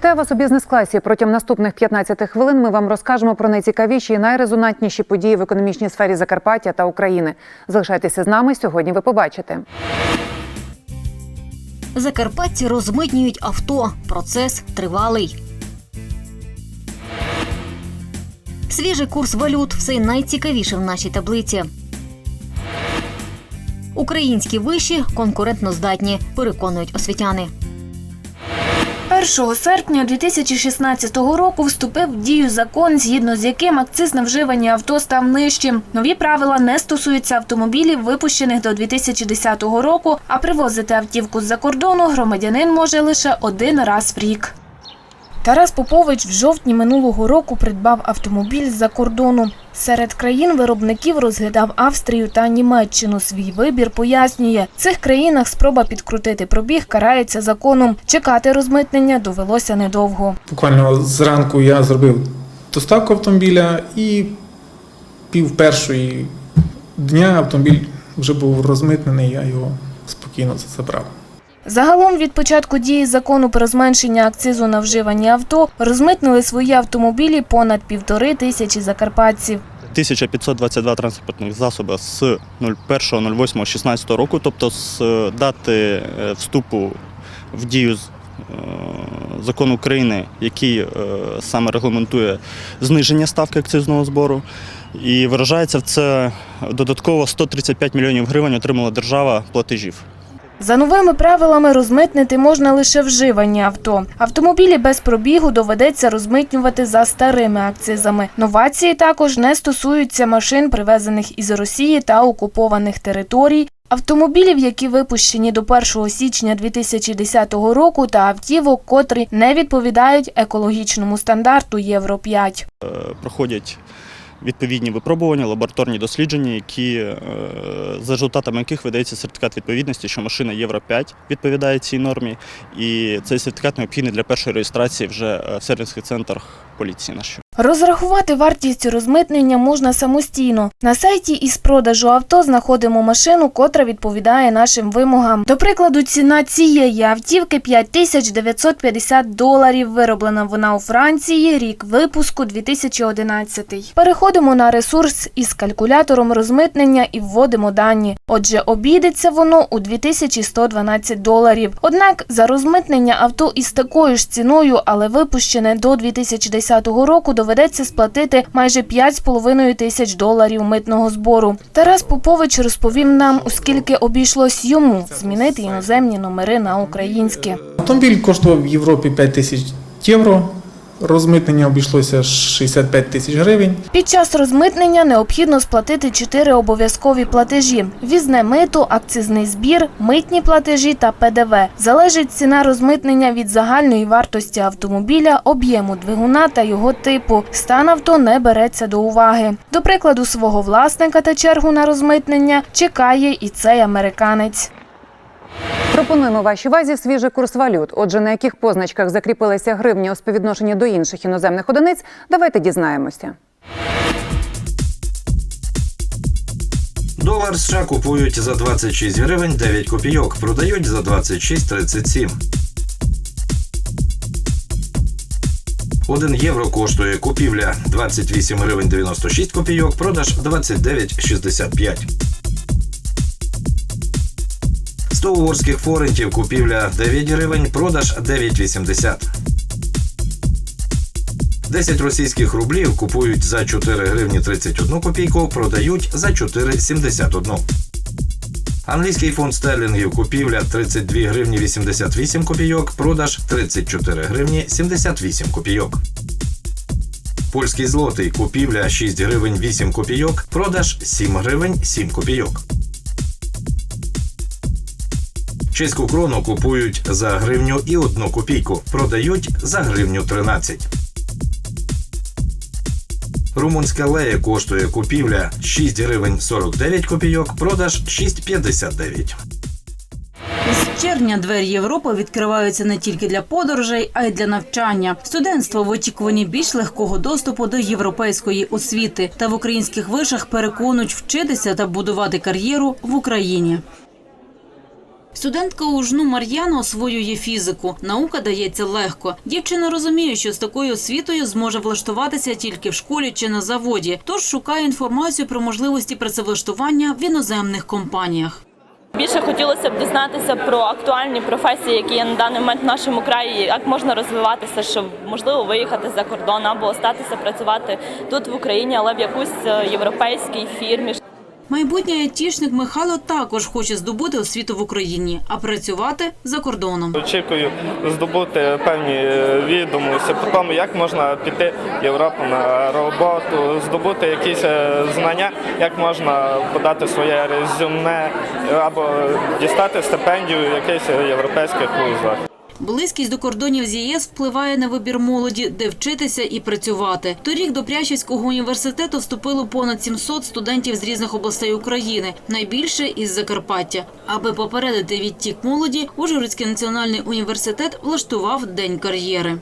Вітаю вас у бізнес-класі. Протягом наступних 15 хвилин ми вам розкажемо про найцікавіші і найрезонантніші події в економічній сфері Закарпаття та України. Залишайтеся з нами. Сьогодні ви побачите. Закарпатці розмитнюють авто. Процес тривалий. Свіжий курс валют все найцікавіше в нашій таблиці. Українські виші конкурентно здатні, переконують освітяни. 1 серпня 2016 року вступив в дію закон, згідно з яким акциз на вживані авто став нижчим. Нові правила не стосуються автомобілів, випущених до 2010 року, а привозити автівку з-за кордону громадянин може лише один раз в рік. Тарас Попович в жовтні минулого року придбав автомобіль з-за кордону. Серед країн-виробників розглядав Австрію та Німеччину. Свій вибір пояснює. В цих країнах спроба підкрутити пробіг карається законом. Чекати розмитнення довелося недовго. Буквально зранку я зробив доставку автомобіля і пів першої дня автомобіль вже був розмитнений, я його спокійно забрав. Загалом від початку дії закону про зменшення акцизу на вживані авто розмитнили свої автомобілі понад півтори тисячі закарпатців. 1522 транспортних засоби з 01.08.16 року, тобто з е, дати е, вступу в дію е, закону України, який саме регламентує зниження ставки акцизного збору. І виражається в це додатково 135 мільйонів гривень отримала держава платежів. За новими правилами розмитнити можна лише вживані авто. Автомобілі без пробігу доведеться розмитнювати за старими акцизами. Новації також не стосуються машин, привезених із Росії та окупованих територій. Автомобілів, які випущені до 1 січня 2010 року, та автівок, котрі не відповідають екологічному стандарту Євро 5. Е, Проходять відповідні випробування, лабораторні дослідження, які, е, за результатами яких видається сертифікат відповідності, що машина Євро 5 відповідає цій нормі, і цей сертифікат необхідний для першої реєстрації вже е, в сервісних центрах поліції нашої. Розрахувати вартість розмитнення можна самостійно. На сайті із продажу авто знаходимо машину, котра відповідає нашим вимогам. До прикладу, ціна цієї автівки 5950 доларів. Вироблена вона у Франції, рік випуску 2011. Переходимо на ресурс із калькулятором розмитнення і вводимо дані. Отже, обійдеться воно у 2112 доларів. Однак за розмитнення авто із такою ж ціною, але випущене до 2010 року, доведеться сплатити майже 5,5 тисяч доларів митного збору. Тарас Попович розповів нам, у скільки обійшлось йому змінити іноземні номери на українські. Автомобіль коштував в Європі 5 тисяч євро. Розмитнення обійшлося 65 тисяч гривень. Під час розмитнення необхідно сплатити чотири обов'язкові платежі: візне мито, акцизний збір, митні платежі та ПДВ. Залежить ціна розмитнення від загальної вартості автомобіля, об'єму двигуна та його типу. Стан авто не береться до уваги. До прикладу, свого власника та чергу на розмитнення чекає і цей американець. Пропонуємо вашій увазі свіжий курс валют. Отже, на яких позначках закріпилися гривні у співвідношенні до інших іноземних одиниць, давайте дізнаємося. Долар США купують за 26 гривень 9 копійок, продають за 26,37. 1 євро коштує купівля 28 гривень 96 копійок, продаж 29,65. 100 угорських форентів купівля 9 гривень, продаж 9,80. 10 російських рублів купують за 4 гривні 31 копійку, продають за 4,71. Англійський фунт стерлінгів купівля 32 гривні 88 копійок, продаж 34 гривні 78 копійок. Польський злотий купівля 6 гривень 8 копійок, продаж 7 гривень 7 копійок. Чеську крону купують за гривню і 1 копійку, продають за гривню 13. Румунська лея коштує купівля 6 гривень 49 копійок, продаж 6,59. З червня двері Європи відкриваються не тільки для подорожей, а й для навчання. Студентство в очікуванні більш легкого доступу до європейської освіти та в українських вишах переконують вчитися та будувати кар'єру в Україні. Студентка УЖНУ Мар'яна освоює фізику. Наука дається легко. Дівчина розуміє, що з такою освітою зможе влаштуватися тільки в школі чи на заводі, тож шукає інформацію про можливості працевлаштування в іноземних компаніях. Більше хотілося б дізнатися про актуальні професії, які є на даний момент в нашому краї, як можна розвиватися, щоб можливо виїхати за кордон або остатися працювати тут в Україні, але в якусь е, європейській фірмі. Майбутній айтішник Михайло також хоче здобути освіту в Україні, а працювати за кордоном. Очікую здобути певні е, відомості про тому, як можна піти в Європу на роботу, здобути якісь е, знання, як можна подати своє резюме е, або дістати стипендію в якихось європейських вузах. Близькість до кордонів з ЄС впливає на вибір молоді, де вчитися і працювати. Торік до Прящівського університету вступило понад 700 студентів з різних областей України, найбільше із Закарпаття. Аби попередити відтік молоді, Ужгородський національний університет влаштував день кар'єри.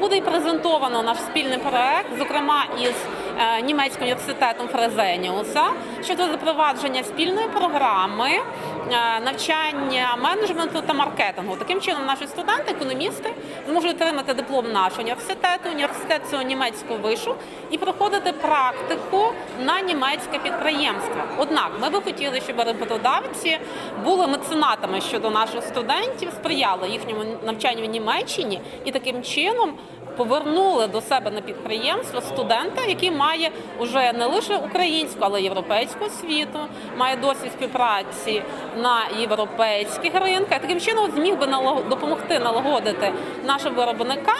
Буде презентовано наш спільний проект, зокрема із німецьким університетом Фрезеніуса щодо запровадження спільної програми е, навчання менеджменту та маркетингу. Таким чином, наші студенти, економісти зможуть отримати диплом нашого університету, університет цього німецького вишу і проходити практику на німецьке підприємство. Однак ми би хотіли, щоб роботодавці були меценатами щодо наших студентів, сприяли їхньому навчанню в Німеччині і таким чином. Повернули до себе на підприємство студента, який має уже не лише українську, але й європейську освіту, має досвід співпраці на європейських ринках. Таким чином зміг би допомогти налагодити нашим виробникам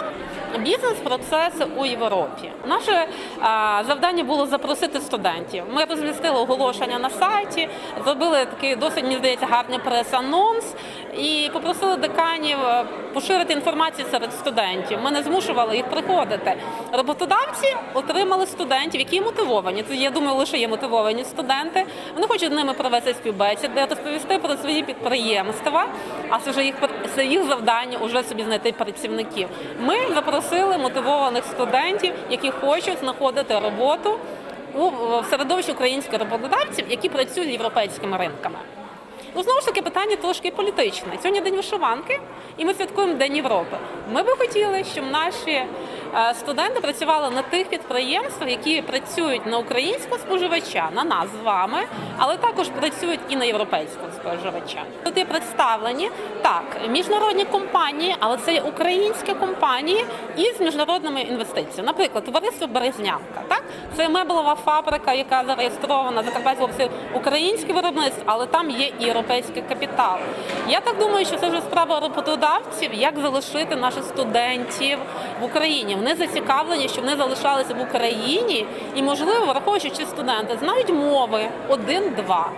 бізнес-процеси у Європі. Наше завдання було запросити студентів. Ми розмістили оголошення на сайті, зробили такий досить мені здається гарний прес-анонс і попросили деканів е, поширити інформацію серед студентів. Ми не змушували їх приходити. Роботодавці отримали студентів, які мотивовані. Це я думаю, лише є мотивовані студенти. Вони хочуть з ними провести співбесіди, розповісти про свої підприємства. А це вже їх це їх завдання вже собі знайти працівників. Ми запросили мотивованих студентів, які хочуть знаходити роботу у середовищі українських роботодавців, які працюють з європейськими ринками. Ну, знову ж таки, питання трошки політичне. Сьогодні день вишиванки, і ми святкуємо День Європи. Ми би хотіли, щоб наші студенти працювали на тих підприємствах, які працюють на українського споживача, на нас з вами, але також працюють і на європейського споживача. Тут є представлені так міжнародні компанії, але це є українські компанії із міжнародними інвестиціями. Наприклад, товариство Березнянка. Так це меблева фабрика, яка зареєстрована Закарпатській області, українське виробництво, але там є і європейський капітал. Я так думаю, що це вже справа роботодавців, як залишити наших студентів в Україні. Вони зацікавлені, щоб вони залишалися в Україні, і можливо, враховуючи, що студенти знають мови один-два.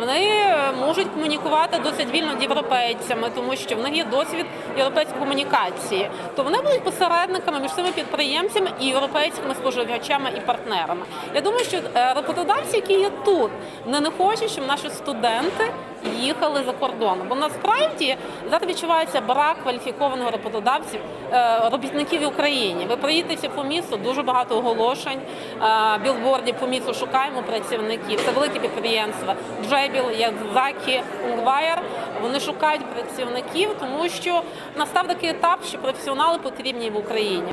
Вони можуть комунікувати досить вільно з європейцями, тому що в них є досвід європейської комунікації. То вони будуть посередниками між цими підприємцями і європейськими споживачами і партнерами. Я думаю, що е, роботодавці, які є тут, вони не хочуть, щоб наші студенти їхали за кордоном. Бо насправді зараз відчувається брак кваліфікованих роботодавців, е, робітників в Україні. Ви приїдете по місту, дуже багато оголошень, е, білбордів по місту шукаємо працівників. Це великі підприємства. Джебіл, Ядзакі, Унгвайер. Вони шукають працівників, тому що настав такий етап, що професіонали потрібні в Україні.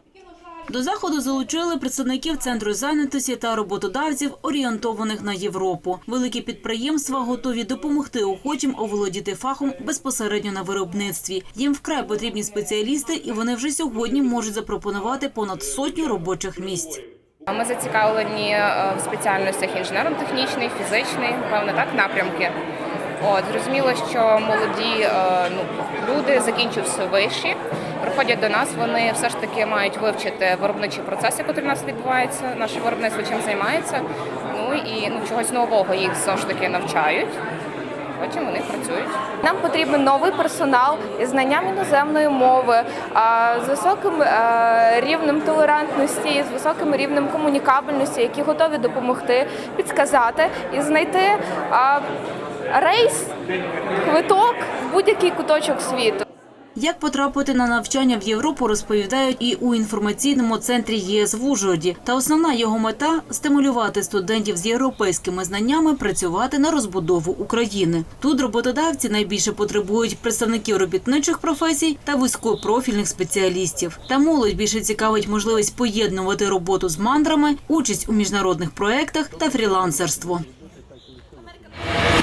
До заходу залучили представників центру зайнятості та роботодавців, орієнтованих на Європу. Великі підприємства готові допомогти охочим оволодіти фахом безпосередньо на виробництві. Їм вкрай потрібні спеціалісти, і вони вже сьогодні можуть запропонувати понад сотню робочих місць. Ми зацікавлені е, в спеціальностях інженерно-технічний, фізичний, певно, так, напрямки. От, зрозуміло, що молоді е, ну, люди, закінчивши виші, приходять до нас, вони все ж таки мають вивчити виробничі процеси, які у нас відбуваються, наше виробництво чим займається. Ну і ну, чогось нового їх все ж таки навчають. Потім вони працюють. Нам потрібен новий персонал із знанням іноземної мови, з високим е, рівнем толерантності, з високим рівнем комунікабельності, які готові допомогти, підсказати і знайти рейс, квиток в будь-який куточок світу. Як потрапити на навчання в Європу, розповідають і у інформаційному центрі ЄС в Ужгороді. Та основна його мета стимулювати студентів з європейськими знаннями працювати на розбудову України. Тут роботодавці найбільше потребують представників робітничих професій та вузькопрофільних спеціалістів. Та молодь більше цікавить можливість поєднувати роботу з мандрами, участь у міжнародних проєктах та фрілансерство.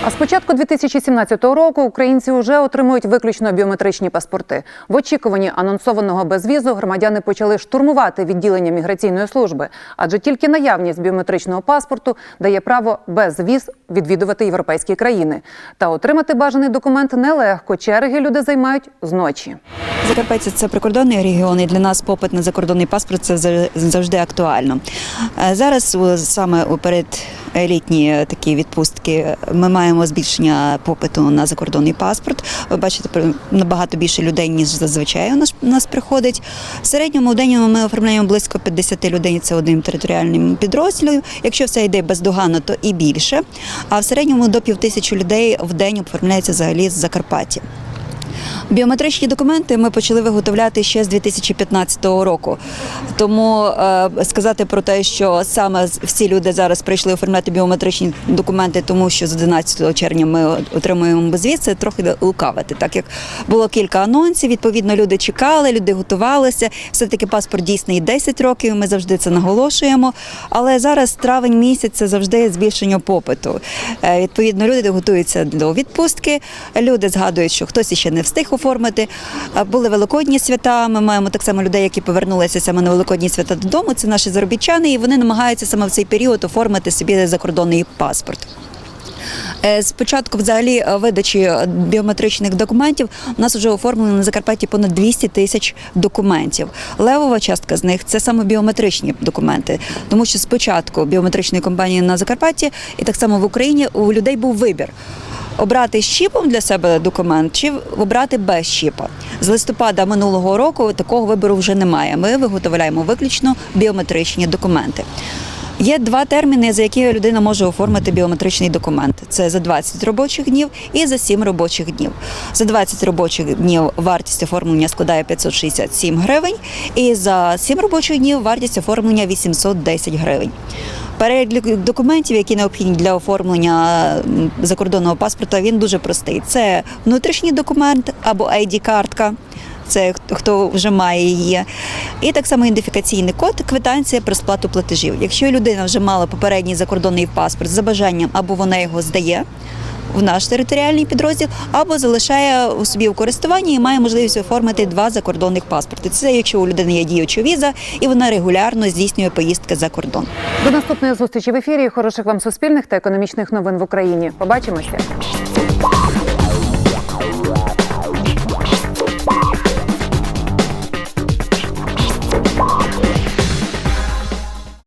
А з початку 2017 року українці вже отримують виключно біометричні паспорти. В очікуванні анонсованого безвізу громадяни почали штурмувати відділення міграційної служби, адже тільки наявність біометричного паспорту дає право без віз відвідувати європейські країни. Та отримати бажаний документ нелегко. Черги люди займають зночі. Закарпаття це прикордонний регіон, і для нас попит на закордонний паспорт це зав- завжди актуально. Е, Зараз саме у передлітні е, такі відпустки ми маємо збільшення попиту на закордонний паспорт. Ви бачите, набагато більше людей, ніж зазвичай у нас, нас приходить. В середньому в день ми оформляємо близько 50 людей. Це одним територіальним підрозділом. Якщо все йде бездоганно, то і більше. А в середньому до півтисячі людей в день оформляється взагалі з Закарпаття. Біометричні документи ми почали виготовляти ще з 2015 року. Тому е, сказати про те, що саме всі люди зараз прийшли оформляти біометричні документи, тому що з 11 червня ми отримуємо безвіз, це трохи лукавити. Так як було кілька анонсів, відповідно, люди чекали, люди готувалися. Все таки паспорт дійсний 10 років. Ми завжди це наголошуємо. Але зараз травень місяць це завжди збільшення попиту. Е, Відповідно, люди готуються до відпустки. Люди згадують, що хтось іще не встиг оформити. Е, Були великодні свята. Ми маємо так само людей, які повернулися саме на великодні свята додому. Це наші заробітчани, і вони намагаються саме в цей період оформити собі закордонний паспорт. Е, З початку взагалі е, видачі е, біометричних документів у нас вже оформлено на Закарпатті понад 200 тисяч документів. Левова частка з них це саме біометричні документи, тому що спочатку біометричної компанії на Закарпатті і так само в Україні у людей був вибір. Обрати з чіпом для себе документ чи обрати без чіпа. З листопада минулого року такого вибору вже немає. Ми виготовляємо виключно біометричні документи. Є два терміни, за які людина може оформити біометричний документ: це за 20 робочих днів і за 7 робочих днів. За 20 робочих днів вартість оформлення складає 567 гривень, і за 7 робочих днів вартість оформлення 810 гривень. Перелік документів, які необхідні для оформлення закордонного паспорта, він дуже простий. Це внутрішній документ або ID-картка. Це хто- хто вже має її. І так само ідентифікаційний код, квитанція про сплату платежів. Якщо людина вже мала попередній закордонний паспорт за бажанням, або вона його здає в наш територіальний підрозділ, або залишає у собі в користуванні і має можливість оформити два закордонних паспорти. Це якщо у людини є діюча віза і вона регулярно здійснює поїздки за кордон. До наступної зустрічі в ефірі. Хороших вам суспільних та економічних новин в Україні. Побачимося.